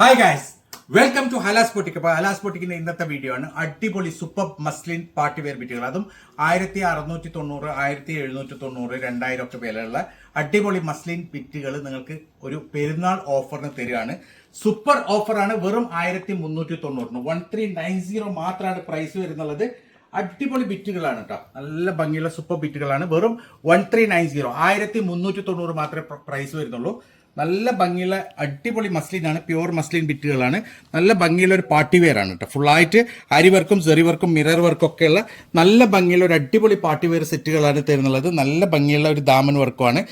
Hi guys welcome to ഹലാസ് പൊട്ടിക് അപ്പോൾ ഹലാസ് പൊട്ടിക്കിന്റെ ഇന്നത്തെ വീഡിയോ ആണ്. അടിപൊളി സൂപ്പർ മസ്ലിൻ പാർട്ടി വെയർ ബിറ്റുകൾ അതും ആയിരത്തി അറുന്നൂറ്റി തൊണ്ണൂറ് ആയിരത്തി എഴുന്നൂറ്റി തൊണ്ണൂറ് രണ്ടായിരം ഒക്കെ വിലയുള്ള അടിപൊളി മസ്ലിൻ ബിറ്റുകൾ നിങ്ങൾക്ക് ഒരു പെരുന്നാൾ ഓഫറിന് തരികയാണ്. സൂപ്പർ ഓഫറാണ് വെറും ആയിരത്തി മുന്നൂറ്റി തൊണ്ണൂറിന്. വൺ ത്രീ നയൻ സീറോ മാത്രമാണ് പ്രൈസ് വരുന്നുള്ളത്. അടിപൊളി ബിറ്റുകളാണ് കേട്ടോ നല്ല ഭംഗിയുള്ള സൂപ്പർ ബിറ്റുകളാണ് വെറും വൺ ത്രീ നയൻ സീറോ ആയിരത്തി മുന്നൂറ്റി തൊണ്ണൂറ് മാത്രമേ പ്രൈസ് വരുന്നുള്ളൂ. നല്ല ഭംഗിയുള്ള അടിപൊളി മസ്ലിനാണ് പ്യുവർ മസ്ലിൻ ബിറ്റുകളാണ് നല്ല ഭംഗിയുള്ള ഒരു പാർട്ടി വെയർ ആണ് കേട്ടോ ഫുള്ളായിട്ട് അരി വർക്കും വർക്കും മിറർ വർക്കും ഒക്കെയുള്ള നല്ല ഭംഗിയുള്ള ഒരു അടിപൊളി പാർട്ടി വെയർ സെറ്റുകളാണ് തരുന്നുള്ളത്. നല്ല ഭംഗിയുള്ള ഒരു ദാമൻ വർക്കുമാണ്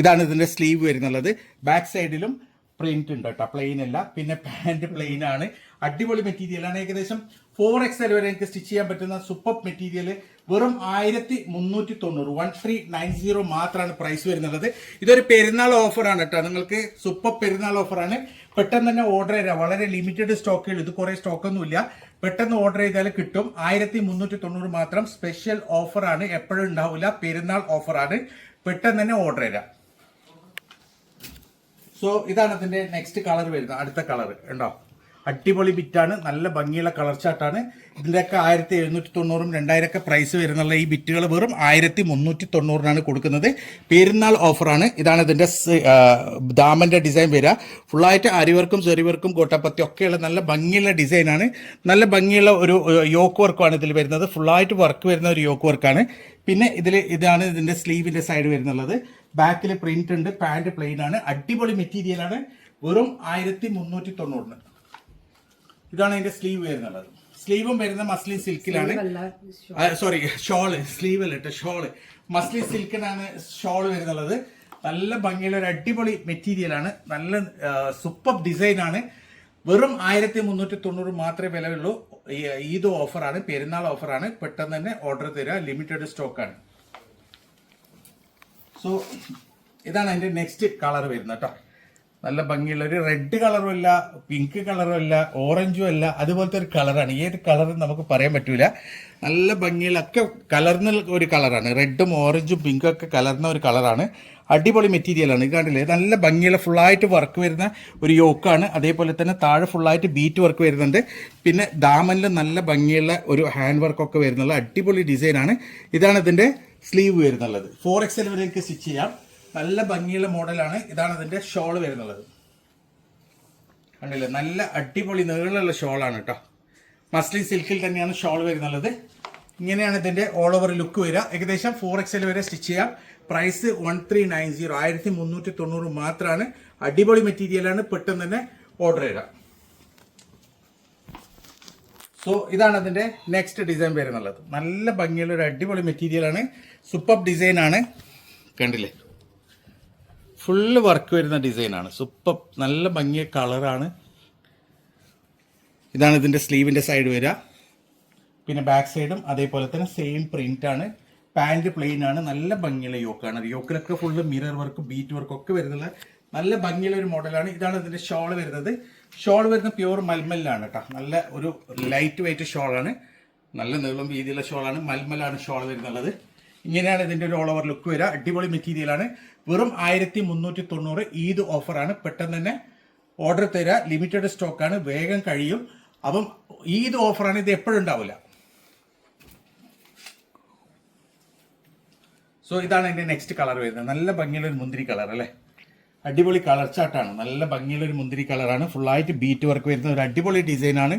ഇതാണ് ഇതിന്റെ സ്ലീവ് വരുന്നുള്ളത് ബാക്ക് സൈഡിലും പ്രിന്റ് ഉണ്ട് കേട്ടോ പ്ലെയിൻ അല്ല. പിന്നെ പാന്റ് പ്ലെയിൻ ആണ്. അടിപൊളി മെറ്റീരിയലാണ് ഏകദേശം ഫോർ എക്സ് വരെ എനിക്ക് സ്റ്റിച്ച് ചെയ്യാൻ പറ്റുന്ന സൂപ്പർ മെറ്റീരിയൽ വെറും ആയിരത്തി മുന്നൂറ്റി തൊണ്ണൂറ് വൺ ത്രീ നയൻ സീറോ മാത്രമാണ് പ്രൈസ് വരുന്നുള്ളത്. ഇതൊരു പെരുന്നാൾ ഓഫറാണ് കേട്ടോ. നിങ്ങൾക്ക് സൂപ്പർ പെരുന്നാൾ ഓഫറാണ് പെട്ടെന്ന് തന്നെ ഓർഡർ ചെയ്താൽ വളരെ ലിമിറ്റഡ് സ്റ്റോക്കുകൾ ഇത് കുറേ സ്റ്റോക്കൊന്നുമില്ല പെട്ടെന്ന് ഓർഡർ ചെയ്താൽ കിട്ടും. ആയിരത്തി മുന്നൂറ്റി തൊണ്ണൂറ് മാത്രം സ്പെഷ്യൽ ഓഫറാണ് എപ്പോഴും ഉണ്ടാവില്ല പെരുന്നാൾ ഓഫറാണ് പെട്ടെന്ന് തന്നെ ഓർഡർ ചെയ്യാം സോ ഇതാണ് അതിന്റെ നെക്സ്റ്റ് കളർ വരുന്നത്. അടുത്ത കളർ ഉണ്ടോ അടിപൊളി ബിറ്റാണ്. നല്ല ഭംഗിയുള്ള കളർ ചാർട്ടാണ് ഇതിന്റെയൊക്കെ ആയിരത്തി എഴുന്നൂറ്റി തൊണ്ണൂറും രണ്ടായിരമൊക്കെ പ്രൈസ് വരുന്നുള്ള ഈ ബിറ്റുകൾ വെറും ആയിരത്തി മുന്നൂറ്റി തൊണ്ണൂറിനാണ് കൊടുക്കുന്നത്. പെരുന്നാൾ ഓഫറാണ് ഇതാണ് ഇതിന്റെ ദാമന്റെ ഡിസൈൻ വരിക. ഫുള്ളായിട്ട് അരിവർക്കും ചെറിവർക്കും കോട്ടപ്പത്തി ഒക്കെയുള്ള നല്ല ഭംഗിയുള്ള ഡിസൈനാണ് നല്ല ഭംഗിയുള്ള ഒരു യോക്ക് വർക്കാണ് ഇതിൽ വരുന്നത്. ഫുള്ളായിട്ട് വർക്ക് വരുന്ന ഒരു യോക്ക് വർക്കാണ് പിന്നെ ഇതിൽ ഇതാണ് ഇതിന്റെ സ്ലീവിന്റെ സൈഡ് വരുന്നുള്ളത്. ബാക്കിൽ പ്രിന്റ് ഉണ്ട്. പാന്റ് പ്ലെയിൻ ആണ്. അടിപൊളി മെറ്റീരിയലാണ് വെറും ആയിരത്തി മുന്നൂറ്റി തൊണ്ണൂറിന് ഇതാണ് അതിന്റെ സ്ലീവ് വരുന്നുള്ളത്. സ്ലീവും വരുന്ന മസ്ലിൻ സിൽക്കിലാണ്. സോറി ഷോൾ സ്ലീവ് അല്ല കേട്ടോ ഷോൾ. മസ്ലിൻ സിൽക്കിനാണ് ഷോൾ വരുന്നുള്ളത്. നല്ല ഭംഗിയുള്ള ഒരു അടിപൊളി മെറ്റീരിയൽ ആണ്. നല്ല സൂപ്പർ ഡിസൈനാണ് ആണ്. വെറും ആയിരത്തി മുന്നൂറ്റി തൊണ്ണൂറ് മാത്രമേ വിലയുള്ളൂ. ഈദ് ഓഫറാണ് പെരുന്നാൾ ഓഫറാണ്. പെട്ടെന്ന് തന്നെ ഓർഡർ തരിക ലിമിറ്റഡ് സ്റ്റോക്കാണ് സോ ഇതാണ് അതിന്റെ നെക്സ്റ്റ് കളർ വരുന്നത് കേട്ടോ നല്ല ഭംഗിയുള്ള ഒരു റെഡ് കളറും അല്ല പിങ്ക് കളറും അല്ല ഓറഞ്ചും അല്ല അതുപോലത്തെ ഒരു കളറാണ് ഏത് കളറും നമുക്ക് പറയാൻ പറ്റൂല. നല്ല ഭംഗിയുള്ള ഒക്കെ കലർന്ന ഒരു കളറാണ് റെഡും ഓറഞ്ചും പിങ്കും ഒക്കെ കലർന്ന ഒരു കളറാണ് അടിപൊളി മെറ്റീരിയലാണ് ഇത് കണ്ടില്ലേ? നല്ല ഭംഗിയുള്ള ഫുള്ളായിട്ട് വർക്ക് വരുന്ന ഒരു യോക്കാണ് അതേപോലെ തന്നെ താഴെ ഫുള്ളായിട്ട് ബീറ്റ് വർക്ക് വരുന്നുണ്ട്. പിന്നെ ദാമനിൽ നല്ല ഭംഗിയുള്ള ഒരു ഹാൻഡ് വർക്കൊക്കെ വരുന്നുള്ള അടിപൊളി ഡിസൈനാണ് ഇതാണ് ഇതിന്റെ സ്ലീവ് വരുന്നുള്ളത്. ഫോർ എക്സൽ വരെ എനിക്ക് സ്റ്റിച്ച് ചെയ്യാം. നല്ല ഭംഗിയുള്ള മോഡലാണ് ഇതാണ് അതിന്റെ ഷോൾ വരുന്നത്. കണ്ടില്ലേ? നല്ല അടിപൊളി നീളമുള്ള ഷോളാണ് കേട്ടോ. മസ്ലിൻ സിൽക്കിൽ തന്നെയാണ് ഷോൾ വരുന്നുള്ളത് ഇങ്ങനെയാണ് ഇതിന്റെ ഓൾ ഓവർ ലുക്ക് വരിക. ഏകദേശം ഫോർ എക്സൽ വരെ സ്റ്റിച്ച് ചെയ്യാം. Price one three nine zero ആയിരത്തി മുന്നൂറ്റി തൊണ്ണൂറ് മാത്രമാണ്. അടിപൊളി മെറ്റീരിയലാണ് പെട്ടെന്ന് തന്നെ ഓർഡർ ചെയ്യുക സോ ഇതാണ് അതിന്റെ നെക്സ്റ്റ് ഡിസൈൻ വരുന്നുള്ളത്. നല്ല ഭംഗിയുള്ള ഒരു അടിപൊളി മെറ്റീരിയലാണ് സൂപ്പർ ഡിസൈൻ ആണ്. കണ്ടില്ലേ? ഫുള്ള് വർക്ക് വരുന്ന ഡിസൈനാണ്. സൂപ്പർ നല്ല ഭംഗിയ കളറാണ്. ഇതാണ് ഇതിന്റെ സ്ലീവിന്റെ സൈഡ് വരിക. പിന്നെ ബാക്ക് സൈഡും അതേപോലെ തന്നെ സെയിം പ്രിന്റ് ആണ് പാന്റ് പ്ലെയിൻ ആണ്. നല്ല ഭംഗിയുള്ള യോക്കാണ്. യോക്കിലൊക്കെ full mirror work bead work ഒക്കെ വരുന്നുള്ള നല്ല ഭംഗിയുള്ള ഒരു മോഡലാണ്. ഇതാണ് ഇതിന്റെ ഷോൾ വരുന്നത്. ഷോൾ വരുന്ന പ്യുവർ മൽമല്ലാണ് കേട്ടോ നല്ല ഒരു ലൈറ്റ് വെയിറ്റ് ഷോളാണ് നല്ല നീളം വീതിയുള്ള ഷോളാണ് മൽമലാണ് ഷോൾ വരുന്നുള്ളത്. ഇങ്ങനെയാണ് ഇതിന്റെ ഒരു ഓൾ ഓവർ ലുക്ക് വരിക. അടിപൊളി മെറ്റീരിയലാണ് വെറും ആയിരത്തി മുന്നൂറ്റി തൊണ്ണൂറ് ഈദ് ഓഫറാണ് പെട്ടെന്ന് തന്നെ ഓർഡർ തരിക. ലിമിറ്റഡ് സ്റ്റോക്കാണ് വേഗം കഴിയും. അപ്പം ഈദ് ഓഫറാണ് ഇത് എപ്പോഴും ഉണ്ടാവില്ല സോ ഇതാണ് എന്റെ നെക്സ്റ്റ് കളർ വരുന്നത്. നല്ല ഭംഗിയുള്ള ഒരു മുന്തിരി കളർ അല്ലേ? അടിപൊളി കളർ ചാർട്ടാണ് നല്ല ഭംഗിയുള്ള ഒരു മുന്തിരി കളറാണ് ഫുള്ളായിട്ട് ബീറ്റ് വർക്ക് വരുന്ന ഒരു അടിപൊളി ഡിസൈനാണ്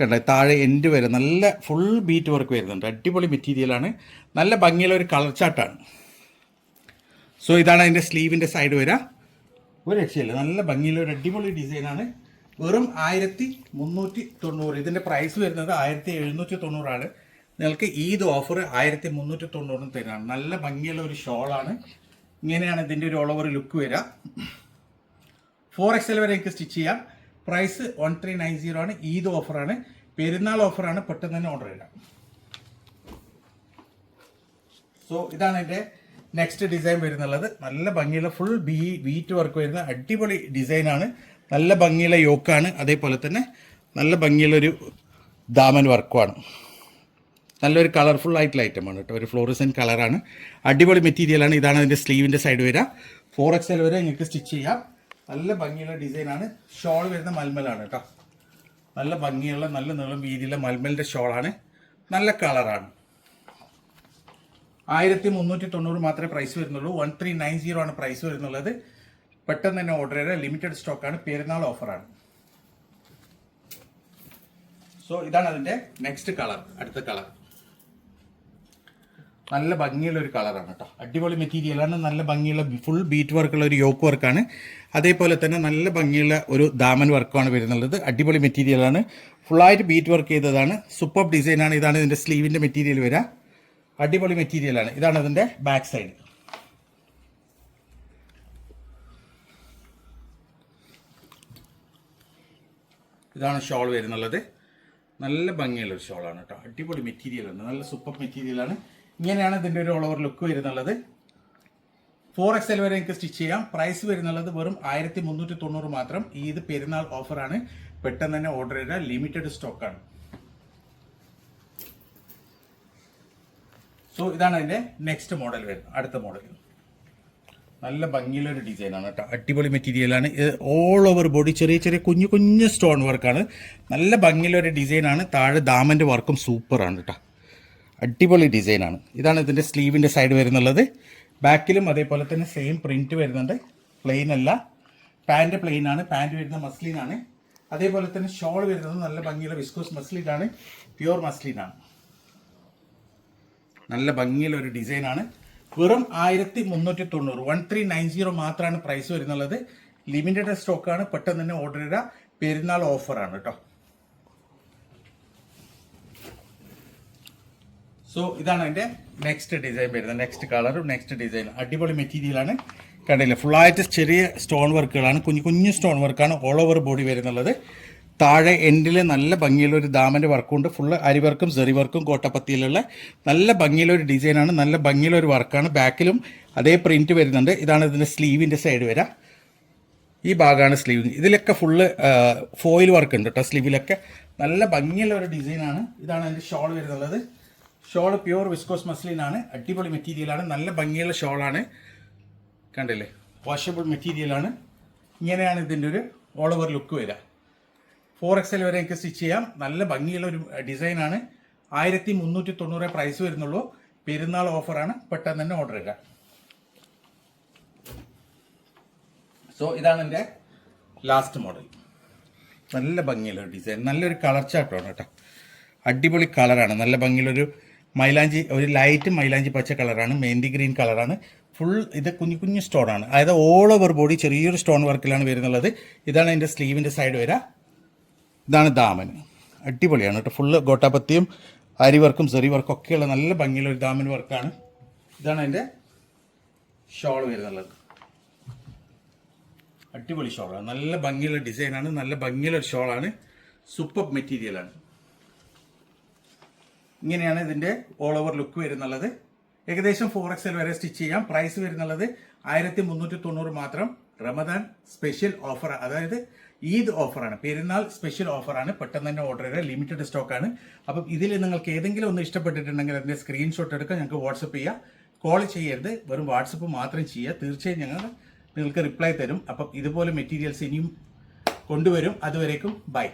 കണ്ട താഴെ എൻഡ് വരെ നല്ല ഫുൾ ബീറ്റ് വർക്ക് വരുന്നുണ്ട്. അടിപൊളി മെറ്റീരിയലാണ് നല്ല ഭംഗിയുള്ള ഒരു കളർ ചാർട്ടാണ് സോ ഇതാണ് അതിന്റെ സ്ലീവിന്റെ സൈഡ് വരിക ഒരു രക്ഷയില്ല. നല്ല ഭംഗിയുള്ള ഒരു അടിപൊളി ഡിസൈനാണ് വെറും ആയിരത്തി മുന്നൂറ്റി തൊണ്ണൂറ് ഇതിന്റെ പ്രൈസ് വരുന്നത് ആയിരത്തി എഴുന്നൂറ്റി തൊണ്ണൂറാണ് നിങ്ങൾക്ക് ഈദ് ഓഫർ ആയിരത്തി മുന്നൂറ്റി തൊണ്ണൂറിന് തരാണ് നല്ല ഭംഗിയുള്ള ഒരു ഷോളാണ് ഇങ്ങനെയാണ് ഇതിന്റെ ഒരു ഓൾ ഓവർ ലുക്ക് വരിക. ഫോർ എക്സ് എൽ വരെ സ്റ്റിച്ച് ചെയ്യാം. Price one three nine zero ആണ്. ഈദ് ഓഫറാണ് പെരുന്നാൾ ഓഫറാണ് പെട്ടെന്ന് തന്നെ ഓർഡർ ചെയ്യാം സോ ഇതാണ് എന്റെ നെക്സ്റ്റ് ഡിസൈൻ വരുന്നുള്ളത്. നല്ല ഭംഗിയുള്ള ഫുൾ ബീ ബീറ്റ് വർക്ക് വരുന്ന അടിപൊളി ഡിസൈനാണ് നല്ല ഭംഗിയുള്ള യോക്കാണ് അതേപോലെ തന്നെ നല്ല ഭംഗിയുള്ളൊരു ദാമൻ വർക്കുമാണ് നല്ലൊരു കളർഫുൾ ആയിട്ടുള്ള ഐറ്റമാണ് കേട്ടോ. ഒരു ഫ്ലോറിസൻ കളറാണ് അടിപൊളി മെറ്റീരിയലാണ് ഇതാണ് അതിന്റെ സ്ലീവിന്റെ സൈഡ് വരിക. ഫോർ എക്സ് എൽ വരെ നിങ്ങൾക്ക് സ്റ്റിച്ച് ചെയ്യാം. നല്ല ഭംഗിയുള്ള ഡിസൈനാണ് ഷോൾ വരുന്ന മൽമലാണ് കേട്ടോ. നല്ല ഭംഗിയുള്ള നല്ല നീളം വീതിയുള്ള മൽമലിന്റെ ഷോളാണ് നല്ല കളറാണ് ആയിരത്തി മുന്നൂറ്റി തൊണ്ണൂറ് മാത്രമേ പ്രൈസ് വരുന്നുള്ളൂ. വൺ ത്രീ നയൻ സീറോ ആണ് പ്രൈസ് വരുന്നുള്ളത്. പെട്ടെന്ന് തന്നെ ഓർഡർ ചെയ്ത ലിമിറ്റഡ് സ്റ്റോക്കാണ് പെരുന്നാൾ ഓഫറാണ് സോ ഇതാണ് അതിന്റെ നെക്സ്റ്റ് കളർ അടുത്ത കളർ നല്ല ഭംഗിയുള്ള ഒരു കളറാണ് കേട്ടോ അടിപൊളി മെറ്റീരിയലാണ് നല്ല ഭംഗിയുള്ള ഫുൾ ബീറ്റ് വർക്കുള്ള ഒരു യോക്ക് വർക്കാണ് അതേപോലെ തന്നെ നല്ല ഭംഗിയുള്ള ഒരു ദാമൻ വർക്കാണ് വരുന്നുള്ളത്. അടിപൊളി മെറ്റീരിയലാണ് ഫുള്ളായിട്ട് ബീറ്റ് വർക്ക് ചെയ്തതാണ്. സൂപ്പർ ഡിസൈനാണ് ഇതാണ് ഇതിന്റെ സ്ലീവിന്റെ മെറ്റീരിയൽ വരിക അടിപൊളി മെറ്റീരിയലാണ് ഇതാണ് അതിന്റെ ബാക്ക് സൈഡ് ഇതാണ് ഷോൾ വരുന്നുള്ളത്. നല്ല ഭംഗിയുള്ള ഒരു ഷോളാണ് കേട്ടോ അടിപൊളി മെറ്റീരിയലാണ് നല്ല സൂപ്പർ മെറ്റീരിയലാണ് ഇങ്ങനെയാണ് ഇതിന്റെ ഒരു ഓൾ ഓവർ ലുക്ക് വരുന്നുള്ളത്. ഫോർ എക്സ് എൽ വരെ നിങ്ങൾക്ക് സ്റ്റിച്ച് ചെയ്യാം. പ്രൈസ് വരുന്നുള്ളത് വെറും ആയിരത്തി മുന്നൂറ്റി തൊണ്ണൂറ് മാത്രം. ഈ ഇത് പെരുന്നാൾ ഓഫറാണ് പെട്ടെന്ന് തന്നെ ഓർഡർ ചെയ്ത ലിമിറ്റഡ് സ്റ്റോക്കാണ് സോ ഇതാണ് അതിന്റെ നെക്സ്റ്റ് മോഡൽ വരുന്നത്. അടുത്ത മോഡൽ നല്ല ഭംഗിയുള്ള ഒരു ഡിസൈനാണ് കേട്ടോ. അടിപൊളി മെറ്റീരിയലാണ് ഓൾ ഓവർ ബോഡി ചെറിയ ചെറിയ കുഞ്ഞു കുഞ്ഞു സ്റ്റോൺ വർക്കാണ് നല്ല ഭംഗിയുള്ള ഒരു ഡിസൈനാണ് താഴെ ദാമന്റെ വർക്കും സൂപ്പറാണ് കേട്ടോ. അടിപൊളി ഡിസൈനാണ്. ഇതാണ് ഇതിന്റെ സ്ലീവിന്റെ സൈഡ് വരുന്നുള്ളത്. ബാക്കിലും അതേപോലെ തന്നെ സെയിം പ്രിന്റ് വരുന്നുണ്ട്. പ്ലെയിൻ അല്ല. പാന്റ് പ്ലെയിൻ ആണ്. പാന്റ് വരുന്ന മസ്ലിൻ ആണ്. അതേപോലെ തന്നെ ഷോൾ വരുന്നത് നല്ല ഭംഗിയുള്ള വിസ്കോസ് മസ്ലിൻ ആണ്. പ്യുവർ മസ്ലിൻ ആണ്. നല്ല ഭംഗിയുള്ള ഒരു ഡിസൈനാണ് വെറും ആയിരത്തി മുന്നൂറ്റി തൊണ്ണൂറ് വൺ ത്രീ നയൻ സീറോ മാത്രമാണ് പ്രൈസ് വരുന്നുള്ളത് ലിമിറ്റഡ് സ്റ്റോക്കാണ് പെട്ടെന്ന് തന്നെ ഓർഡർ ചെയ്ത പെരുന്നാൾ ഓഫറാണ് കേട്ടോ. സോ ഇതാണ് അതിന്റെ നെക്സ്റ്റ് ഡിസൈൻ വരുന്നത്. നെക്സ്റ്റ് കളറും നെക്സ്റ്റ് ഡിസൈൻ അടിപൊളി മെറ്റീരിയലാണ് കണ്ടില്ലേ? ഫുള്ളായിട്ട് ചെറിയ സ്റ്റോൺ വർക്കുകളാണ് കുഞ്ഞു കുഞ്ഞു സ്റ്റോൺ വർക്കാണ് ഓൾ ഓവർ ബോഡി വരുന്നുള്ളത്. താഴെ എൻഡിൽ നല്ല ഭംഗിയുള്ള ഒരു ദാമന്റെ വർക്കുണ്ട് ഫുള്ള് അരി വർക്കും സെറി വർക്കും കോട്ടപ്പത്തിയിലുള്ള നല്ല ഭംഗിയുള്ള ഒരു ഡിസൈനാണ് നല്ല ഭംഗിയുള്ള ഒരു വർക്കാണ് ബാക്കിലും അതേ പ്രിന്റ് വരുന്നുണ്ട്. ഇതാണ് ഇതിന്റെ സ്ലീവിന്റെ സൈഡ് വരാം. ഈ ഭാഗമാണ് സ്ലീവ് ഇതിലൊക്കെ ഫുള്ള് ഫോയിൽ വർക്ക് ഉണ്ട് കേട്ടോ സ്ലീവിലൊക്കെ നല്ല ഭംഗിയുള്ള ഒരു ഡിസൈനാണ് ഇതാണ് അതിന്റെ ഷോൾ വരുന്നുള്ളത്. ഷോൾ പ്യുവർ വിസ്കോസ് മസ്ലിൻ ആണ് അടിപൊളി മെറ്റീരിയലാണ്. നല്ല ഭംഗിയുള്ള ഷോളാണ്. കണ്ടില്ലേ? വാഷബിൾ മെറ്റീരിയലാണ്. ഇങ്ങനെയാണ് ഇതിന്റെ ഒരു ഓൾ ഓവർ ലുക്ക് വരിക. ഫോർ എക്സൽ വരെ എനിക്ക് സ്റ്റിച്ച് ചെയ്യാം. നല്ല ഭംഗിയുള്ള ഒരു ഡിസൈനാണ്. ആയിരത്തി മുന്നൂറ്റി തൊണ്ണൂറ് പ്രൈസ് വരുന്നുള്ളൂ. പെരുന്നാൾ ഓഫറാണ് പെട്ടെന്ന് തന്നെ ഓർഡർ ചെയ്യുക സോ ഇതാണ് എന്റെ ലാസ്റ്റ് മോഡൽ നല്ല ഭംഗിയുള്ള ഡിസൈൻ നല്ലൊരു കളർ ചാട്ടമാണ് കേട്ടോ. അടിപൊളി കളറാണ് നല്ല ഭംഗിയുള്ളൊരു മൈലാഞ്ചി ഒരു ലൈറ്റ് മൈലാഞ്ചി പച്ച കളറാണ് മെഹന്തി ഗ്രീൻ കളറാണ് ഫുൾ ഇത് കുഞ്ഞു കുഞ്ഞു സ്റ്റോണാണ് അതായത് ഓൾ ഓവർ ബോഡി ചെറിയൊരു സ്റ്റോൺ വർക്കിലാണ് വരുന്നുള്ളത്. ഇതാണ് അതിന്റെ സ്ലീവിന്റെ സൈഡ് വരിക ഇതാണ് ദാമൻ. അടിപൊളിയാണ് കേട്ടോ. ഫുള്ള് ഗോട്ടാപത്തിയും അരി വർക്കും സെറി വർക്കും ഒക്കെയുള്ള നല്ല ഭംഗിയുള്ള ഒരു ദാമൻ വർക്കാണ് ഇതാണ് അതിന്റെ ഷോൾ വരുന്നുള്ളത്. അടിപൊളി ഷോളാണ് നല്ല ഭംഗിയുള്ള ഡിസൈനാണ് നല്ല ഭംഗിയുള്ള ഷോളാണ് സൂപ്പർ മെറ്റീരിയലാണ് ഇങ്ങനെയാണ് ഇതിന്റെ ഓൾ ഓവർ ലുക്ക് വരുന്നുള്ളത്. ഏകദേശം ഫോർ എക്സൽ വരെ സ്റ്റിച്ച് ചെയ്യാം. പ്രൈസ് വരുന്നുള്ളത് ആയിരത്തി മുന്നൂറ്റി തൊണ്ണൂറ് മാത്രം. റമദാൻ സ്പെഷ്യൽ ഓഫർ അതായത് ഈദ് ഓഫറാണ് പെരുന്നാൾ സ്പെഷ്യൽ ഓഫറാണ് പെട്ടെന്ന് തന്നെ ഓർഡർ ചെയ്ത ലിമിറ്റഡ് സ്റ്റോക്കാണ് അപ്പം ഇതിൽ നിങ്ങൾക്ക് ഏതെങ്കിലും ഒന്ന് ഇഷ്ടപ്പെട്ടിട്ടുണ്ടെങ്കിൽ അതിന്റെ സ്ക്രീൻഷോട്ട് എടുക്കുക. ഞങ്ങൾക്ക് വാട്സപ്പ് ചെയ്യുക കോൾ ചെയ്യരുത്. വെറും വാട്സപ്പ് മാത്രം ചെയ്യുക. തീർച്ചയായും ഞങ്ങൾ നിങ്ങൾക്ക് റിപ്ലൈ തരും. അപ്പം ഇതുപോലെ മെറ്റീരിയൽസ് ഇനിയും കൊണ്ടുവരും. അതുവരേക്കും ബൈ